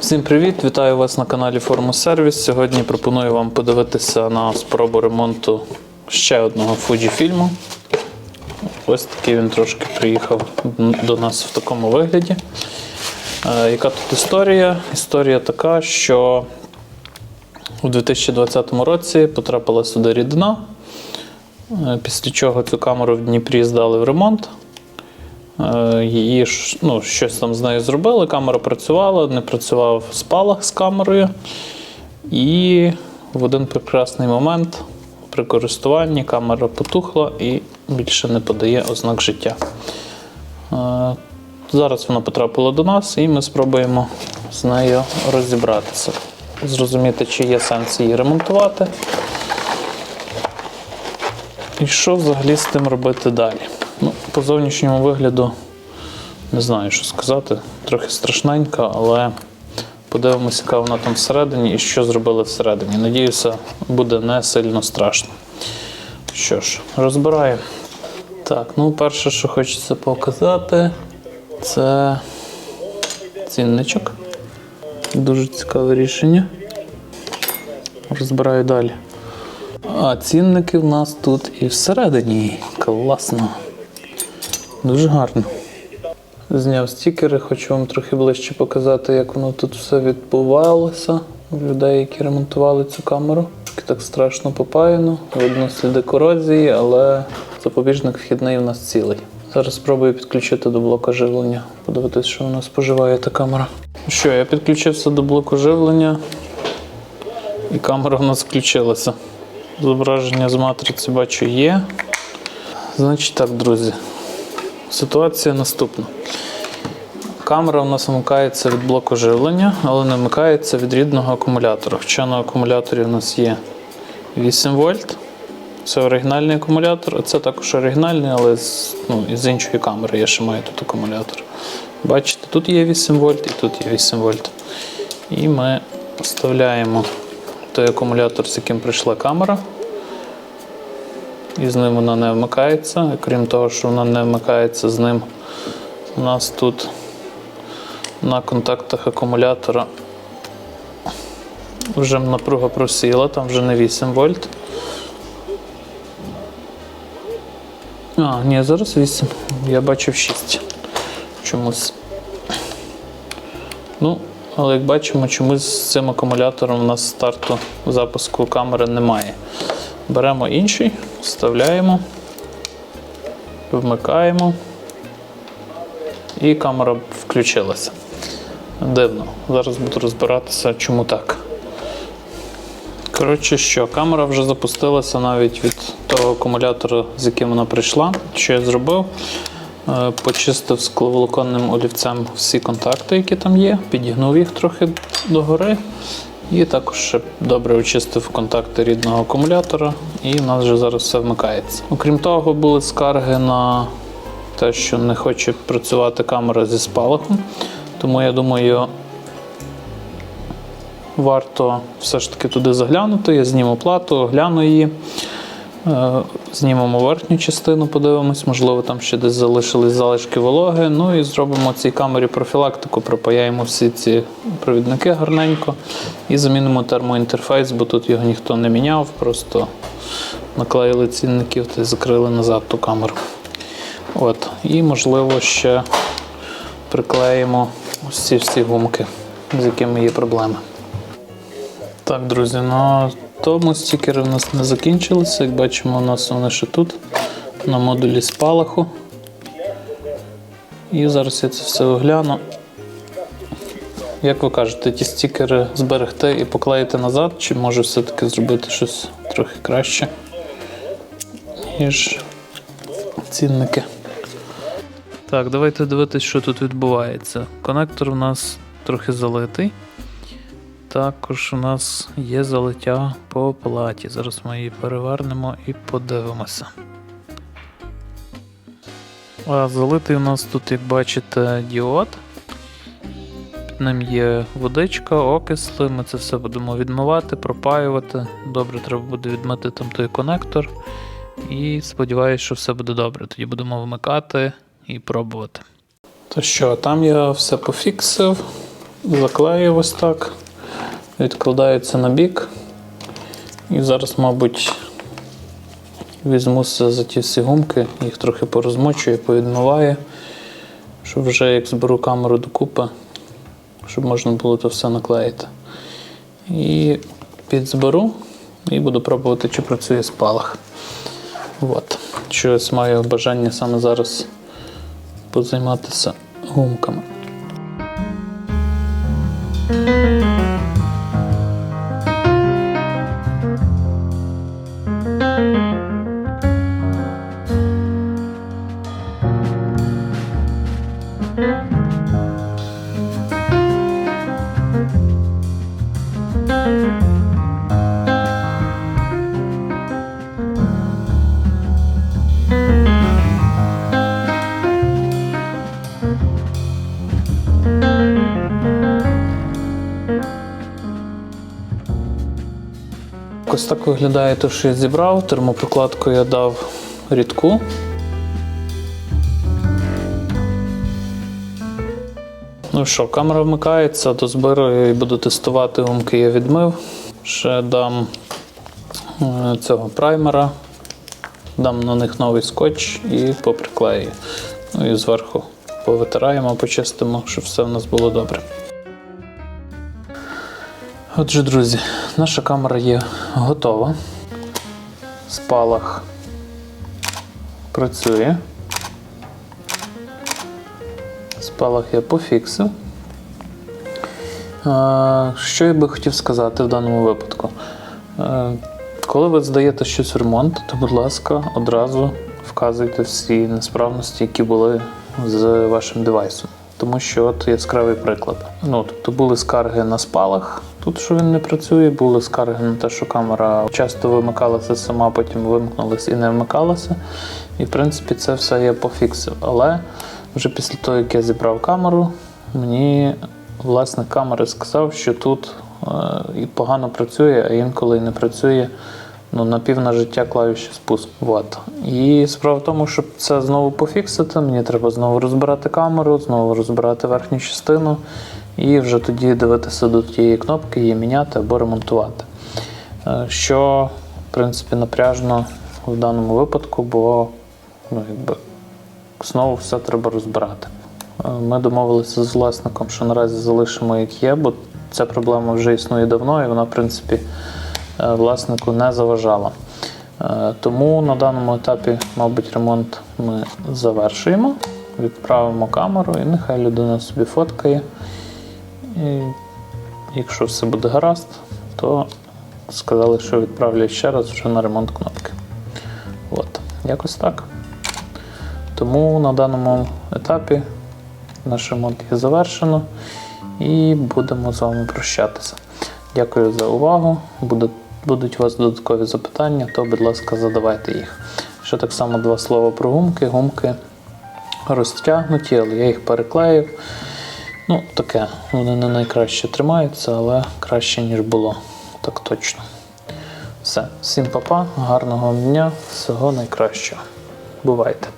Всім привіт! Вітаю вас на каналі Форму Сервіс. Сьогодні пропоную вам подивитися на спробу ремонту ще одного Fujifilm. Ось такий він трошки приїхав до нас в такому вигляді. Е, Яка тут історія? Історія така, що у 2020 році потрапила сюди рідина, е, після чого цю камеру в Дніпрі здали в ремонт. Е, Її ну, щось там з нею зробили, камера працювала, не працював спалах з камерою. І в один прекрасний момент при користуванні камера потухла і більше не подає ознак життя. Е, Зараз вона потрапила до нас, і ми спробуємо з нею розібратися, зрозуміти, чи є сенс її ремонтувати. І що взагалі з тим робити далі? Ну, по зовнішньому вигляду не знаю, що сказати. Трохи страшненька, але подивимося, яка вона там всередині і що зробили всередині. Надіюся, буде не сильно страшно. Що ж, розбираємо. Так, ну перше, що хочеться показати, це цінничок. Дуже цікаве рішення. Розбираю далі. А цінники в нас тут і всередині. Класно. Дуже гарно. Зняв стікери, хочу вам трохи ближче показати, як воно тут все відбувалося у людей, які ремонтували цю камеру. Так страшно попаяно, видно сліди корозії, але запобіжник вхідний у нас цілий. Зараз спробую підключити до блока живлення, подивитись, що вона споживає та камера. Що, я підключився до блоку живлення, і камера у нас включилася. Зображення з матриці бачу є. Значить так, друзі. Ситуація наступна. Камера у нас вмикається від блоку живлення, але не вмикається від рідного акумулятора. Хоча на акумуляторі у нас є 8 вольт. Це оригінальний акумулятор, а це також оригінальний, але з, ну, із іншої камери я ще маю тут акумулятор. Бачите, тут є 8 вольт і тут є 8 вольт. І ми вставляємо той акумулятор, з яким прийшла камера. І з ним вона не вмикається. Крім того, що вона не вмикається з ним, у нас тут на контактах акумулятора вже напруга просіла, там вже не 8 вольт. А, ні, зараз 8. Я бачив 6. Чомусь. Ну, але як бачимо, чомусь з цим акумулятором у нас старту запуску камери немає. Беремо інший, вставляємо, вмикаємо, і камера включилася. Дивно. Зараз буду розбиратися, чому так. Коротше, що, камера вже запустилася навіть від того акумулятора, з яким вона прийшла. Що я зробив? Е, Почистив скловолоконним олівцем всі контакти, які там є, підігнув їх трохи догори. І також ще добре очистив контакти рідного акумулятора, і в нас вже зараз все вмикається. Окрім того, були скарги на те, що не хоче працювати камера зі спалахом. Тому я думаю, варто все ж таки туди заглянути. Я зніму плату, гляну її. Е, Знімемо верхню частину, подивимось, можливо, там ще десь залишились залишки вологи. Ну і зробимо цій камері профілактику, пропаяємо всі ці провідники гарненько і замінимо термоінтерфейс, бо тут його ніхто не міняв, просто наклеїли цінників та закрили назад ту камеру. От. І можливо ще приклеїмо ось ці всі гумки, з якими є проблеми. Так, друзі, ну тому стікери в нас не закінчилися. Як бачимо, у нас вони ще тут, на модулі спалаху. І зараз я це все огляну. Як ви кажете, ті стікери зберегти і поклеїти назад, чи може все-таки зробити щось трохи краще, ніж цінники. Так, давайте дивитися, що тут відбувається. Конектор у нас трохи залитий. Також у нас є залиття по платі. Зараз ми її перевернемо і подивимося. А залитий у нас тут, як бачите, діод. Під ним є водичка, окисли. Ми це все будемо відмивати, пропаювати. Добре, треба буде відмити там той конектор. І сподіваюся, що все буде добре. Тоді будемо вмикати і пробувати. То що, там я все пофіксив. заклеїв ось так, відкладається на бік. І зараз, мабуть, візьмуся за ті всі гумки, їх трохи порозмочую, повідмиваю, щоб вже як зберу камеру докупи, щоб можна було то все наклеїти. І підзберу і буду пробувати, чи працює спалах. От. Щось маю бажання саме зараз позайматися гумками. Ось так виглядає те, що я зібрав. Термопрокладку я дав рідку. Ну що, камера вмикається, до збираю і буду тестувати гумки я відмив. Ще дам е, цього праймера, дам на них новий скотч і поприклею. Ну і зверху повитираємо, почистимо, щоб все в нас було добре. Отже, друзі, наша камера є готова. Спалах працює. Спалах я пофіксив. Що я би хотів сказати в даному випадку? Коли ви здаєте щось в ремонт, то, будь ласка, одразу вказуйте всі несправності, які були з вашим девайсом. Тому що от яскравий приклад. Ну, тобто були скарги на спалах, тут що він не працює, були скарги на те, що камера часто вимикалася сама, потім вимкнулася і не вмикалася. І в принципі це все я пофіксив. Але вже після того, як я зібрав камеру, мені власник камери сказав, що тут е, і погано працює, а інколи і не працює ну, на пів на життя клавіші спуск. Вот. І справа в тому, щоб це знову пофіксити, мені треба знову розбирати камеру, знову розбирати верхню частину і вже тоді дивитися до тієї кнопки, її міняти або ремонтувати. Е, Що, в принципі, напряжно в даному випадку, бо ну, якби, знову все треба розбирати. Е, Ми домовилися з власником, що наразі залишимо як є, бо ця проблема вже існує давно, і вона, в принципі, е, власнику не заважала. Тому на даному етапі, мабуть, ремонт ми завершуємо, відправимо камеру і нехай людина собі фоткає. І якщо все буде гаразд, то сказали, що відправлять ще раз вже на ремонт кнопки. От, якось так. Тому на даному етапі наш ремонт є завершено і будемо з вами прощатися. Дякую за увагу. Будуть у вас додаткові запитання, то, будь ласка, задавайте їх. Ще так само два слова про гумки. Гумки розтягнуті, але я їх переклеїв. Ну, таке, вони не найкраще тримаються, але краще, ніж було. Так точно. Все, всім па-па, гарного дня, всього найкращого. Бувайте!